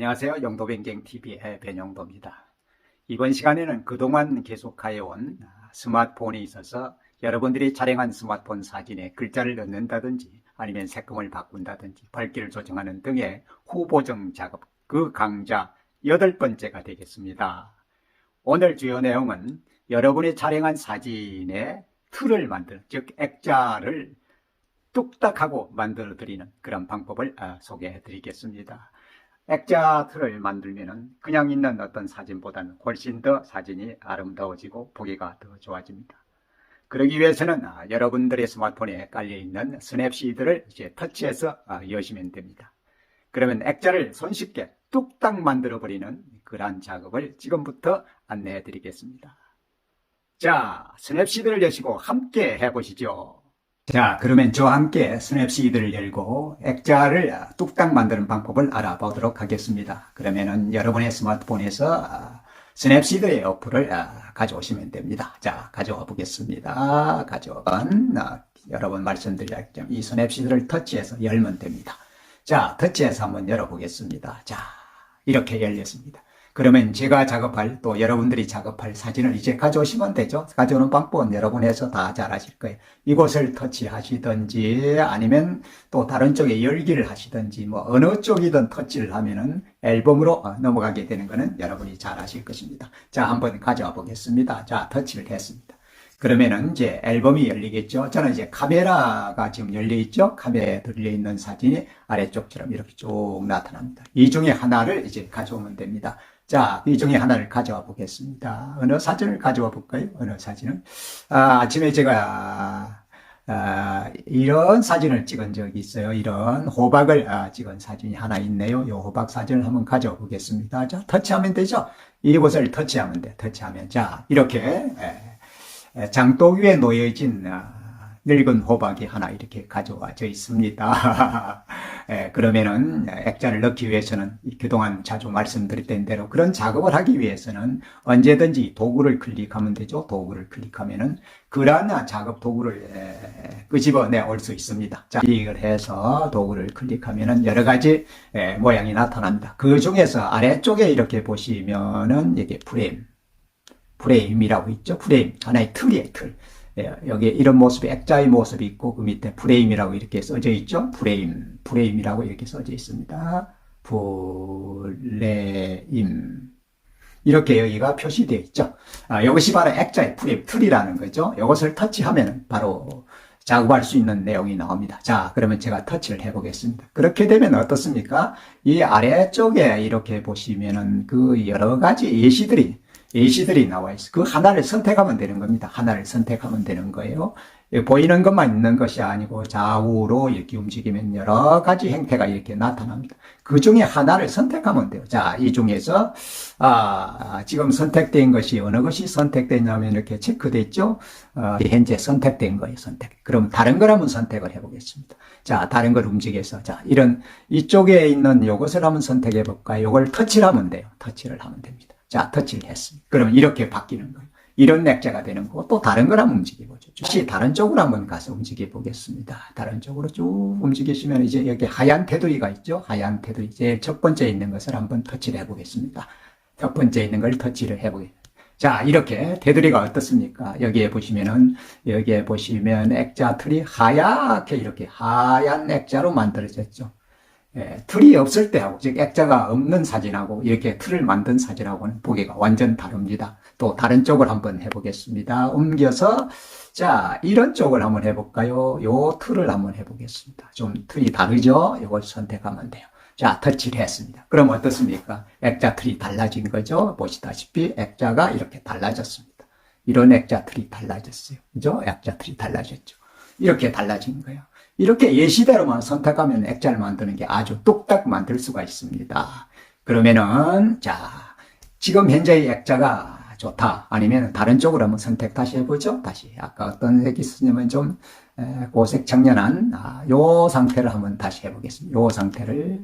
안녕하세요. 영도변경TV의 변영도입니다. 이번 시간에는 그동안 계속하여 온 스마트폰에 있어서 여러분들이 촬영한 스마트폰 사진에 글자를 넣는다든지 아니면 색감을 바꾼다든지 밝기를 조정하는 등의 후보정 작업, 그 강좌 여덟 번째가 되겠습니다. 오늘 주요 내용은 여러분이 촬영한 사진에 틀을 만드는, 즉 액자를 뚝딱하고 만들어 드리는 그런 방법을 아, 소개해 드리겠습니다. 액자 틀을 만들면은 그냥 있는 어떤 사진보다는 훨씬 더 사진이 아름다워지고 보기가 더 좋아집니다. 그러기 위해서는 아, 여러분들의 스마트폰에 깔려 있는 스냅시드를 이제 터치해서 아, 여시면 됩니다. 그러면 액자를 손쉽게 뚝딱 만들어 버리는 그러한 작업을 지금부터 안내해 드리겠습니다. 자, 스냅시드를 여시고 함께 해보시죠. 자, 그러면 저와 함께 스냅시드를 열고 액자를 뚝딱 만드는 방법을 알아보도록 하겠습니다. 그러면은 여러분의 스마트폰에서 아, 스냅시드의 어플을 아, 가져오시면 됩니다. 자, 가져와 보겠습니다. 가져온 아, 여러분 말씀드렸죠. 이 스냅시드를 터치해서 열면 됩니다. 자, 터치해서 한번 열어보겠습니다. 자, 이렇게 열렸습니다. 그러면 제가 작업할 또 여러분들이 작업할 사진을 이제 가져오시면 되죠. 가져오는 방법은 여러분 해서 다잘 하실 거예요. 이곳을 터치하시든지 아니면 또 다른 쪽에 열기를 하시든지 뭐 어느 쪽이든 터치를 하면은 앨범으로 어, 넘어가게 되는 거는 여러분이 잘 하실 것입니다. 자, 한번 가져와 보겠습니다. 자, 터치를 했습니다. 그러면은 이제 앨범이 열리겠죠. 저는 이제 카메라가 지금 열려 있죠. 카메라에 들려 있는 사진이 아래쪽처럼 이렇게 쭉 나타납니다. 이 중에 하나를 이제 가져오면 됩니다. 자, 이 중에 하나를 가져와 보겠습니다. 어느 사진을 가져와 볼까요? 어느 사진을? 아, 아침에 제가 아, 이런 사진을 찍은 적이 있어요. 이런 호박을 아, 찍은 사진이 하나 있네요. 이 호박 사진을 한번 가져와 보겠습니다. 자, 터치하면 되죠? 이곳을 터치하면 돼. 터치하면. 자, 이렇게. 에, 장독 위에 놓여진 아, 늙은 호박이 하나 이렇게 가져와져 있습니다. 예, 그러면은 액자를 넣기 위해서는 그동안 자주 말씀드렸던 대로 그런 작업을 하기 위해서는 언제든지 도구를 클릭하면 되죠. 도구를 클릭하면은 그러한 작업 도구를 끄집어내 올 수 있습니다. 자, 클릭을 해서 도구를 클릭하면은 여러 가지 모양이 나타납니다. 그 중에서 아래쪽에 이렇게 보시면은 이게 프레임 프레임이라고 있죠. 프레임. 하나의 틀이에요, 틀. 예, 여기에 이런 모습의 액자의 모습이 있고 그 밑에 프레임이라고 이렇게 써져 있죠. 프레임. 프레임이라고 이렇게 써져 있습니다. 프레임. 이렇게 여기가 표시되어 있죠. 아, 이것이 바로 액자의 프레임, 틀이라는 거죠. 이것을 터치하면 바로 작업할 수 있는 내용이 나옵니다. 자, 그러면 제가 터치를 해보겠습니다. 그렇게 되면 어떻습니까? 이 아래쪽에 이렇게 보시면은 그 여러 가지 예시들이 예시들이 나와 있어. 그 하나를 선택하면 되는 겁니다. 하나를 선택하면 되는 거예요. 보이는 것만 있는 것이 아니고 좌우로 이렇게 움직이면 여러 가지 형태가 이렇게 나타납니다. 그 중에 하나를 선택하면 돼요. 자, 이 중에서, 아, 지금 선택된 것이 어느 것이 선택됐냐면 이렇게 체크됐죠? 어, 현재 선택된 거예요, 선택. 그럼 다른 걸 한번 선택을 해보겠습니다. 자, 다른 걸 움직여서. 자, 이런, 이쪽에 있는 요것을 한번 선택해 볼까요? 요걸 터치를 하면 돼요. 터치를 하면 됩니다. 자, 터치를 했습니다. 그러면 이렇게 바뀌는 거예요. 이런 액자가 되는 거고 또 다른 걸 한번 움직여보죠. 다시 다른 쪽으로 한번 가서 움직여 보겠습니다. 다른 쪽으로 쭉 움직이시면 이제 여기 하얀 테두리가 있죠. 하얀 테두리 제일 첫 번째 있는 것을 한번 터치를 해보겠습니다. 첫 번째 있는 걸 터치를 해보겠습니다. 자, 이렇게 테두리가 어떻습니까? 여기에 보시면은, 여기에 보시면 액자 틀이 하얗게 이렇게 하얀 액자로 만들어졌죠. 예, 틀이 없을 때하고, 즉, 액자가 없는 사진하고, 이렇게 틀을 만든 사진하고는 보기가 완전 다릅니다. 또 다른 쪽을 한번 해보겠습니다. 옮겨서, 자, 이런 쪽을 한번 해볼까요? 요 틀을 한번 해보겠습니다. 좀 틀이 다르죠? 이걸 선택하면 돼요. 자, 터치를 했습니다. 그럼 어떻습니까? 액자 틀이 달라진 거죠? 보시다시피 액자가 이렇게 달라졌습니다. 이런 액자 틀이 달라졌어요. 그죠? 액자 틀이 달라졌죠. 이렇게 달라진 거예요. 이렇게 예시대로만 선택하면 액자를 만드는 게 아주 뚝딱 만들 수가 있습니다. 그러면은, 자, 지금 현재의 액자가 좋다. 아니면 다른 쪽으로 한번 선택 다시 해보죠. 다시. 아까 어떤 색이 쓰냐면 좀 고색 청년한 아, 요 상태를 한번 다시 해보겠습니다. 요 상태를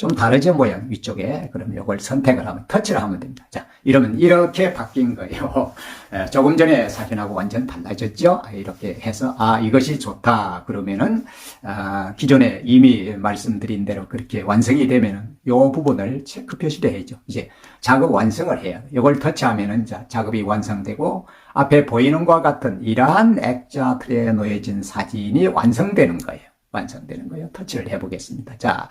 좀 다르죠, 모양 위쪽에. 그럼 이걸 선택을 하면, 터치를 하면 됩니다. 자, 이러면 이렇게 바뀐 거예요. 에, 조금 전에 사진하고 완전 달라졌죠? 이렇게 해서, 아, 이것이 좋다. 그러면은, 아, 기존에 이미 말씀드린 대로 그렇게 완성이 되면은, 요 부분을 체크 표시를 해야죠. 이제 작업 완성을 해야 돼요. 이걸 터치하면은, 자, 작업이 완성되고, 앞에 보이는 것과 같은 이러한 액자 틀에 놓여진 사진이 완성되는 거예요. 완성되는 거예요. 터치를 해보겠습니다. 자, 아,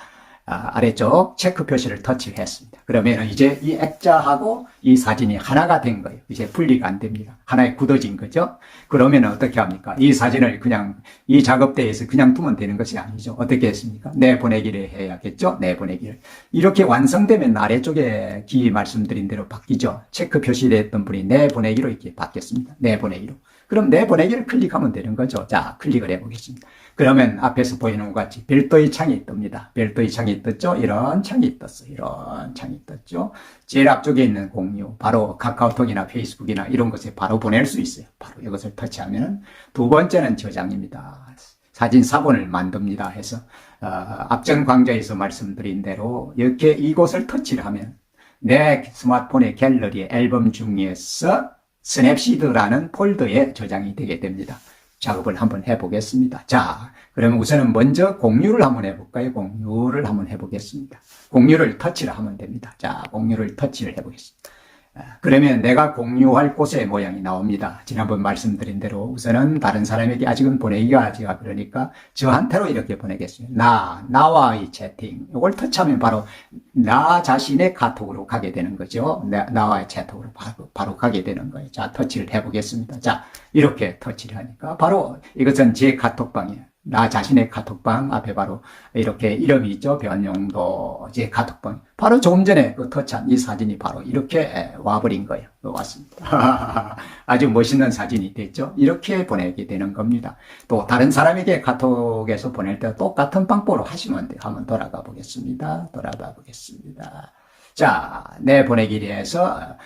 아래쪽 체크 표시를 터치했습니다. 그러면 이제 이 액자하고 이 사진이 하나가 된 거예요. 이제 분리가 안 됩니다. 하나에 굳어진 거죠. 그러면 어떻게 합니까? 이 사진을 그냥 이 작업대에서 그냥 두면 되는 것이 아니죠. 어떻게 했습니까? 내보내기를 해야겠죠. 내보내기를. 이렇게 완성되면 아래쪽에 기 말씀드린 대로 바뀌죠. 체크 표시됐던 분이 내보내기로 이렇게 바뀌었습니다. 내보내기로. 그럼 내보내기를 클릭하면 되는 거죠. 자, 클릭을 해보겠습니다. 그러면 앞에서 보이는 것 같이 별도의 창이 뜹니다. 별도의 창이 떴죠? 이런 창이 떴어요. 이런 창이 떴죠? 제일 앞쪽에 있는 공유, 바로 카카오톡이나 페이스북이나 이런 것에 바로 보낼 수 있어요. 바로 이것을 터치하면 두 번째는 저장입니다. 사진 사본을 만듭니다. 해서 어, 앞전 강좌에서 말씀드린 대로 이렇게 이곳을 터치를 하면 내 스마트폰의 갤러리 앨범 중에서 스냅시드라는 폴더에 저장이 되게 됩니다. 작업을 한번 해보겠습니다. 자, 그러면 우선은 먼저 공유를 한번 해볼까요? 공유를 한번 해보겠습니다. 공유를 터치를 하면 됩니다. 자, 공유를 터치를 해보겠습니다. 아, 그러면 내가 공유할 곳의 모양이 나옵니다. 지난번 말씀드린 대로 우선은 다른 사람에게 아직은 보내기가 제가 그러니까 저한테로 이렇게 보내겠습니다. 나, 나와의 채팅. 이걸 터치하면 바로 나 자신의 카톡으로 가게 되는 거죠. 나, 나와의 채톡으로 바로, 바로 가게 되는 거예요. 자, 터치를 해보겠습니다. 자, 이렇게 터치를 하니까 바로 이것은 제 카톡방이에요. 나 자신의 카톡방 앞에 바로 이렇게 이름이 있죠. 변용도 제 카톡방. 바로 조금 전에 그 터치한 이 사진이 바로 이렇게 와버린 거예요. 왔습니다. 아주 멋있는 사진이 됐죠. 이렇게 보내게 되는 겁니다. 또 다른 사람에게 카톡에서 보낼 때 똑같은 방법으로 하시면 돼요. 한번 돌아가 보겠습니다. 돌아가 보겠습니다. 자, 내 보내기를 해서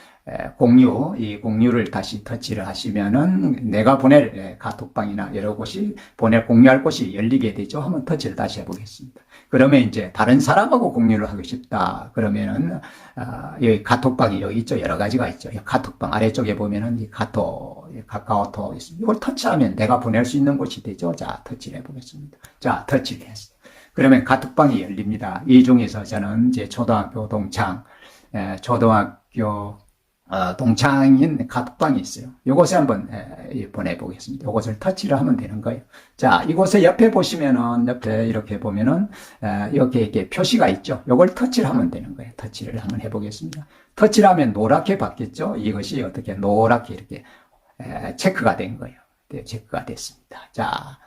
공유, 이 공유를 다시 터치를 하시면은 내가 보낼 카톡방이나 여러 곳이 보낼 공유할 곳이 열리게 되죠. 한번 터치를 다시 해보겠습니다. 그러면 이제 다른 사람하고 공유를 하고 싶다. 그러면은 아, 여기 카톡방이 여기 있죠. 여러 가지가 있죠. 카톡방 아래쪽에 보면은 이 카톡, 카카오톡 있습니다. 이걸 터치하면 내가 보낼 수 있는 곳이 되죠. 자, 터치를 해보겠습니다. 자, 터치를 했어요. 그러면 카톡방이 열립니다. 이 중에서 저는 이제 초등학교 동창, 초등학교 어, 동창인 카톡방이 있어요. 이곳에 한번 보내보겠습니다. 이곳을 터치를 하면 되는 거예요. 자, 이곳에 옆에 보시면은, 옆에 이렇게 보면은, 이렇게 이렇게 표시가 있죠. 이걸 터치를 하면 되는 거예요. 터치를 한번 해보겠습니다. 터치를 하면 노랗게 바뀌었죠. 이것이 어떻게 노랗게 이렇게 체크가 된 거예요. 네, 체크가 됐습니다. 자,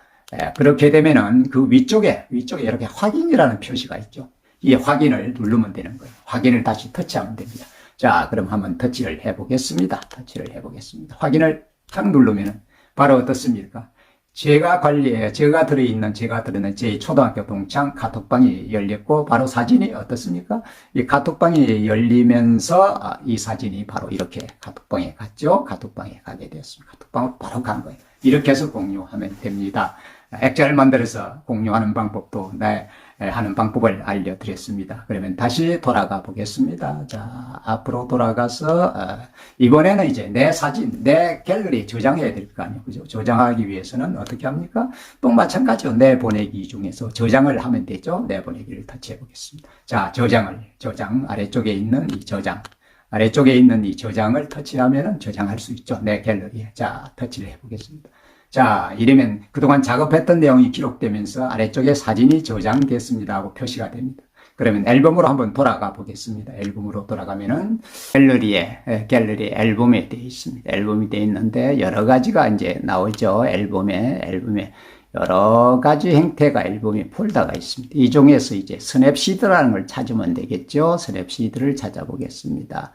그렇게 되면은 그 위쪽에, 위쪽에 이렇게 확인이라는 표시가 있죠. 이 확인을 누르면 되는 거예요. 확인을 다시 터치하면 됩니다. 자, 그럼 한번 터치를 해보겠습니다. 터치를 해보겠습니다. 확인을 탁 누르면 바로 어떻습니까? 제가 관리해, 제가 들어있는, 제가 들어있는 제 초등학교 동창 카톡방이 열렸고, 바로 사진이 어떻습니까? 이 카톡방이 열리면서 아, 이 사진이 바로 이렇게 카톡방에 갔죠? 카톡방에 가게 되었습니다. 카톡방으로 바로 간 거예요. 이렇게 해서 공유하면 됩니다. 액자를 만들어서 공유하는 방법도 네, 하는 방법을 알려드렸습니다. 그러면 다시 돌아가 보겠습니다. 자, 앞으로 돌아가서 어, 이번에는 이제 내 사진, 내 갤러리에 저장해야 될 거 아니에요. 그죠? 저장하기 위해서는 어떻게 합니까? 또 마찬가지로 내 보내기 중에서 저장을 하면 되죠. 내 보내기를 터치해 보겠습니다. 자, 저장을, 저장, 아래쪽에 있는 이 저장. 아래쪽에 있는 이 저장을 터치하면 저장할 수 있죠. 내 갤러리에. 자, 터치를 해보겠습니다. 자, 이러면 그동안 작업했던 내용이 기록되면서 아래쪽에 사진이 저장됐습니다 하고 표시가 됩니다. 그러면 앨범으로 한번 돌아가 보겠습니다. 앨범으로 돌아가면은 갤러리에, 갤러리 앨범에 되어 있습니다. 앨범이 되어 있는데 여러 가지가 이제 나오죠. 앨범에, 앨범에 여러 가지 형태가 앨범에 폴더가 있습니다. 이 중에서 이제 스냅시드라는 걸 찾으면 되겠죠. 스냅시드를 찾아보겠습니다.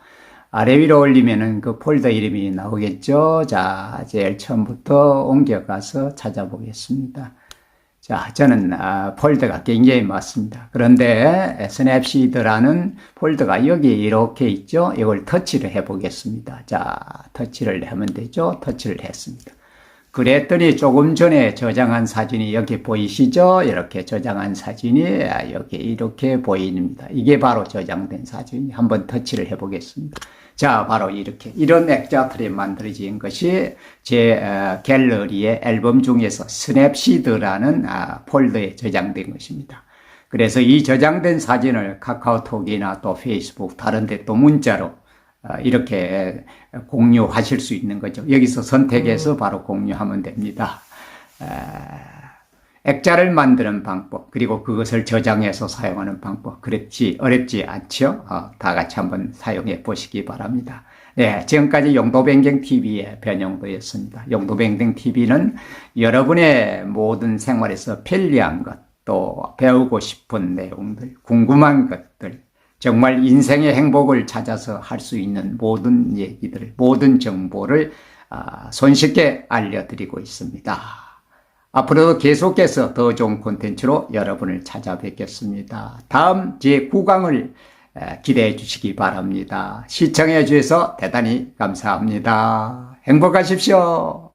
아래 위로 올리면은 그 폴더 이름이 나오겠죠. 자, 제일 처음부터 옮겨가서 찾아보겠습니다. 자, 저는 아, 폴더가 굉장히 많습니다. 그런데 스냅시드라는 폴더가 여기 이렇게 있죠. 이걸 터치를 해 보겠습니다. 자, 터치를 하면 되죠. 터치를 했습니다. 그랬더니 조금 전에 저장한 사진이 여기 보이시죠? 이렇게 저장한 사진이 여기 이렇게 보입니다. 이게 바로 저장된 사진이 한번 터치를 해보겠습니다. 자, 바로 이렇게 이런 액자틀이 만들어진 것이 제 어, 갤러리의 앨범 중에서 스냅시드라는 아, 폴더에 저장된 것입니다. 그래서 이 저장된 사진을 카카오톡이나 또 페이스북 다른 데 또 문자로 어, 이렇게 공유하실 수 있는 거죠. 여기서 선택해서 바로 공유하면 됩니다. 에, 액자를 만드는 방법, 그리고 그것을 저장해서 사용하는 방법, 그렇지, 어렵지 않죠? 어, 다 같이 한번 사용해 보시기 바랍니다. 네, 지금까지 용도변경 TV의 변용도였습니다. 용도변경 TV는 여러분의 모든 생활에서 편리한 것, 또 배우고 싶은 내용들, 궁금한 것들, 정말 인생의 행복을 찾아서 할 수 있는 모든 얘기들, 모든 정보를 아, 손쉽게 알려드리고 있습니다. 앞으로도 계속해서 더 좋은 콘텐츠로 여러분을 찾아뵙겠습니다. 다음 제9강을 기대해 주시기 바랍니다. 시청해 주셔서 대단히 감사합니다. 행복하십시오.